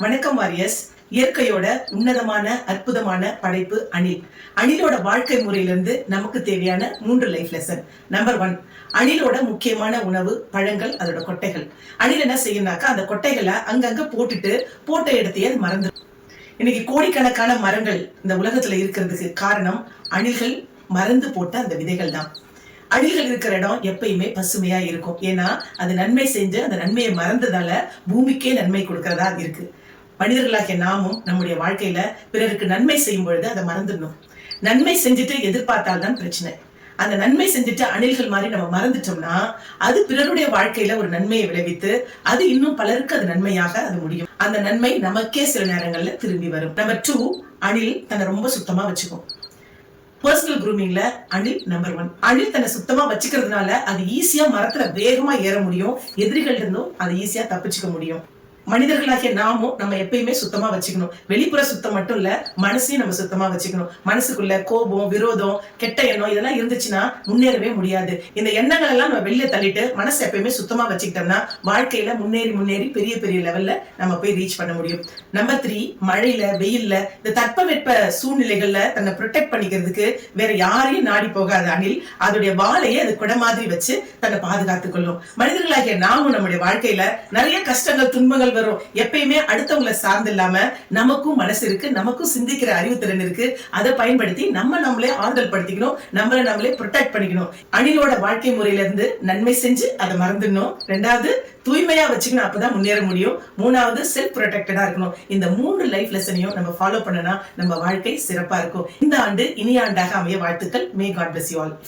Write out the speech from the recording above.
வணக்கம் வாரியஸ் இயற்கையோட உன்னதமான அற்புதமான படைப்பு அணில். அணிலோட வாழ்க்கை முறையிலிருந்து நமக்கு தேவையான மூன்று லைஃப் லெசன் நம்பர் ஒன் அணிலோட முக்கியமான உணவு பழங்கள் அதோட கொட்டைகள். அணில் என்ன செய்யும்னாக்கா அந்த கொட்டைகளை அங்கங்க போட்டுட்டு போட்ட இடத்தையே அது மறந்து இன்னைக்கு கோடிக்கணக்கான மரங்கள் இந்த உலகத்துல இருக்கிறதுக்கு காரணம் அணில்கள் மறந்து போட்ட அந்த விதைகள் தான். அணில்கள் இருக்கிற இடம் எப்பயுமே பசுமையா இருக்கும். ஏன்னா அது நன்மை செஞ்சு அந்த நன்மையை மறந்ததால பூமிக்கே நன்மை கொடுக்கறதா இருக்கு. மனிதர்களாகிய நாமும் நம்முடைய வாழ்க்கையில பிறருக்கு நன்மை செய்யும் பொழுது அதை மறந்துடணும். நன்மை செஞ்சுட்டு எதிர்பார்த்தால்தான் பிரச்சனை. அந்த நன்மை செஞ்சுட்டு அணில்கள் மாதிரி நம்ம மறந்துட்டோம்னா அது பிறருடைய வாழ்க்கையில ஒரு நன்மையை விளைவித்து அது இன்னும் பலருக்கு அது நன்மையாக அது முடியும். அந்த நன்மை நமக்கே சில நேரங்கள்ல திரும்பி வரும். நம்பர் டூ அணில் தன்னை ரொம்ப சுத்தமா வச்சுக்கும். பர்சனல் குரூமிங்ல அணில் நம்பர் ஒன் அணில் தன்னை சுத்தமா வச்சுக்கிறதுனால அது ஈஸியா மரத்துல வேகமா ஏற முடியும். எதிரிகள் இருந்தும் அதை ஈஸியா தப்பிச்சுக்க முடியும். மனிதர்களாகிய நாமும் நம்ம எப்பயுமே சுத்தமா வச்சுக்கணும். வெளிப்புற சுத்தம் மட்டும் இல்ல மனசையும் நம்ம சுத்தமா வச்சுக்கணும். மனசுக்குள்ள கோபம் விரோதம் கெட்ட எண்ணம் இதெல்லாம் இருந்துச்சுன்னா முன்னேறவே முடியாது. இந்த எண்ணங்கள் எல்லாம் நம்ம வெளியே தள்ளிட்டு மனசை எப்பயுமே சுத்தமா வச்சுக்கிட்டோம்னா வாழ்க்கையில முன்னேறி முன்னேறி பெரிய பெரிய லெவல்ல நம்ம போய் ரீச் பண்ண முடியும். நம்பர் த்ரீ மழையில வெயில்ல இந்த தட்பவெட்ப சூழ்நிலைகள்ல தன்னை ப்ரொடெக்ட் பண்ணிக்கிறதுக்கு வேற யாரையும் நாடி போகாத அணில் அதோடைய வாழையை அது குட மாதிரி வச்சு தன்னை பாதுகாத்துக் கொள்ளும். மனிதர்களாகிய நாமும் நம்முடைய வாழ்க்கையில நிறைய கஷ்டங்கள் துன்பங்கள் வரும். எப்பயுமே அடுத்தவங்களை சார்ந்து இல்லாம நமக்கும் மனசு இருக்கு நமக்கும் சிந்திக்கிற அறிவு திறன் இருக்கு. அதை பயன்படுத்தி நம்ம நம்மளே ஆறுதல் படுத்திக்கணும் நம்மளை நம்மளே ப்ரொடெக்ட் பண்ணிக்கணும். அணிலோட வாழ்க்கை முறையில இருந்து நன்மை செஞ்சு அதை மறந்துடணும். ரெண்டாவது தூய்மையா வச்சுக்கணும் அப்பதான் முன்னேற முடியும். மூணாவது செல்ஃப் ப்ரொடெக்டடா இருக்கணும். இந்த மூணு லைஃப் லெசனையும் நம்ம ஃபாலோ பண்ணனா நம்ம வாழ்க்கை சிறப்பா இருக்கும். இந்த ஆண்டு இனி ஆண்டாக அமைய வாழ்த்துக்கள். May God bless you all